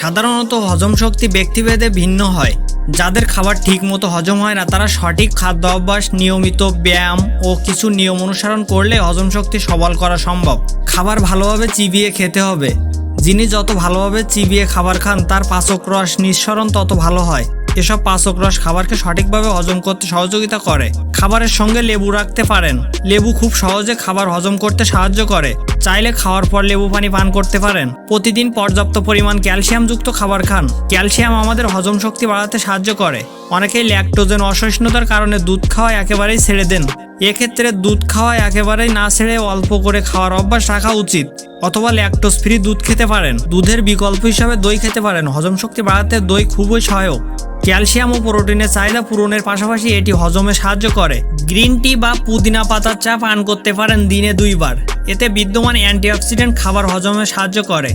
সাধারণত হজম শক্তি ব্যক্তিভেদে ভিন্ন হয়। যাদের খাবার ঠিক মতো হজম হয় না, তারা সঠিক খাদ্য অভ্যাস, নিয়মিত ব্যায়াম ও কিছু নিয়ম অনুসরণ করলে হজম শক্তি সবল করা সম্ভব। খাবার ভালোভাবে চিবিয়ে খেতে হবে। যিনি যত ভালোভাবে চিবিয়ে খাবার খান, তার পাচক রস নিঃসরণ তত ভালো হয়। এসব পাচক রস খাবারকে সঠিকভাবে হজম করতে সহযোগিতা করে। খাবারের সঙ্গে লেবু রাখতে পারেন। লেবু খুব সহজে খাবার হজম করতে সাহায্য করে। চাইলে খাওয়ার পর লেবু পানি পান করতে পারেন। প্রতিদিন পর্যাপ্ত পরিমাণ ক্যালসিয়ামযুক্ত খাবার খান। ক্যালসিয়াম আমাদের হজম শক্তি বাড়াতে সাহায্য করে। অনেকেই ল্যাকটোজেন অসহিষ্ণুতার কারণে দুধ খাওয়া একেবারেই ছেড়ে দেন। এক্ষেত্রে দুধ খাওয়া একেবারেই না ছেড়ে অল্প করে খাওয়ার অভ্যাস রাখা উচিত। অথবা ল্যাকটোজ ফ্রি দুধ খেতে পারেন। দুধের বিকল্প হিসাবে দই খেতে পারেন। হজম শক্তি বাড়াতে দই খুবই সহায়ক। ক্যালসিয়াম ও প্রোটিনের চাহিদা পূরণের পাশাপাশি এটি হজমে সাহায্য করে। গ্রিন টি বা পুদিনা পাতার চা পান করতে পারেন দিনে দুইবার। এতে বিদ্যমান অ্যান্টিঅক্সিডেন্ট খাবার হজমে সাহায্য করে।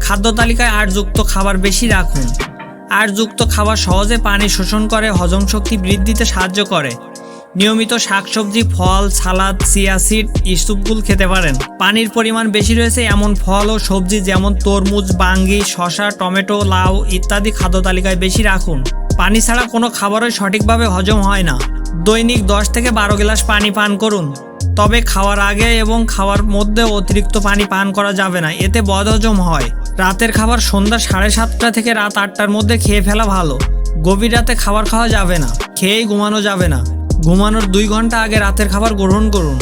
খাদ্য তালিকায় আটযুক্ত খাবার বেশি রাখুন। আটযুক্ত খাবার সহজে পানি শোষণ করে হজম শক্তি বৃদ্ধিতে সাহায্য করে। নিয়মিত শাকসবজি, ফল, সালাদ সিয়াসিড ইস্তুপগুল খেতে পারেন। পানির পরিমাণ বেশি রয়েছে এমন ফল ও সবজি যেমন তরমুজ, বাঙ্গি, শসা, টমেটো, লাউ ইত্যাদি খাদ্য তালিকায় বেশি রাখুন। পানি ছাড়া কোনো খাবারই সঠিকভাবে হজম হয় না। দৈনিক দশ থেকে বারো গ্লাস পানি পান করুন। তবে খাওয়ার আগে এবং খাওয়ার মধ্যে অতিরিক্ত পানি পান করা যাবে না, এতে বদহজম হয়। রাতের খাবার সন্ধ্যা সাড়ে সাতটা থেকে রাত আটটার মধ্যে খেয়ে ফেলা ভালো। গভীর রাতে খাবার খাওয়া যাবে না, খেয়েই ঘুমানো যাবে না। ঘুমানোর দুই ঘণ্টা আগে রাতের খাবার গ্রহণ করুন।